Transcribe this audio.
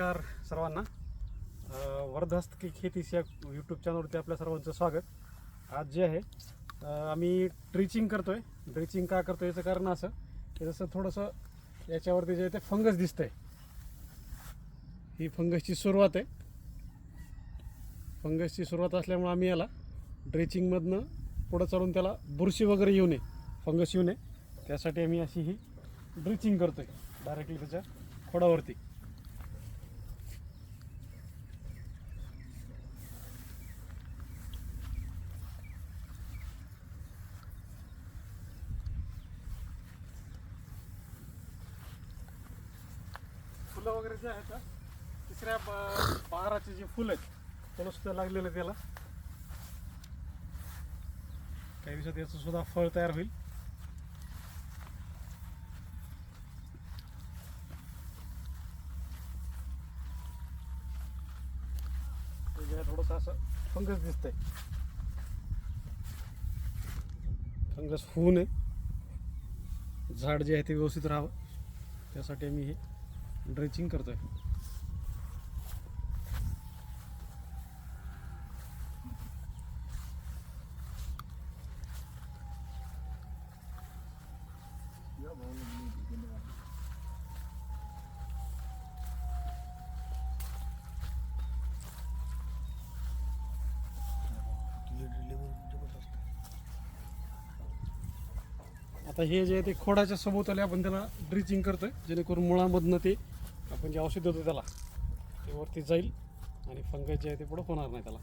नमस्कार सर्वांना. वर्धास्त की खेतीस या यूट्यूब चॅनलवरती आपल्या सर्वांचं स्वागत. आज जे आहे आम्ही ड्रिचिंग करतोय. ड्रिचिंग का करतोय याचं कारण असं की जसं थोडंसं याच्यावरती जे आहे ते फंगस दिसतंय. ही फंगसची सुरुवात आहे. फंगसची सुरुवात असल्यामुळे आम्ही याला ड्रेचिंगमधनं पुढं चालून त्याला बुरशी वगैरे येऊ नये फंगस येऊ नये. त्यासाठी आम्ही अशी ही ड्रिचिंग करतोय डायरेक्टली त्याच्या खोडावरती फुलं वगैरे जे आहे ना, तिसऱ्या ब- बहाराचे जे फुलं आहेत त्याला सुद्धा लागलेलं आहे त्याला. काही दिवसात याचं सुद्धा फळ तयार होईल. ते थोडंसं असं फंगस दिसतंय. फंगस होऊ नये. झाड जे आहे ते व्यवस्थित राहावं. त्यासाठी आम्ही हे ड्रेचिंग करतोय. Deliver आता हे जे आहे ते खोडाच्या सभोवताली आपण त्याला ड्रिचिंग करतो आहे जेणेकरून मुळामधनं ते आपण जे औषध देतो त्याला ते वरती जाईल आणि फंगस जे आहे ते पुढं होणार नाही त्याला.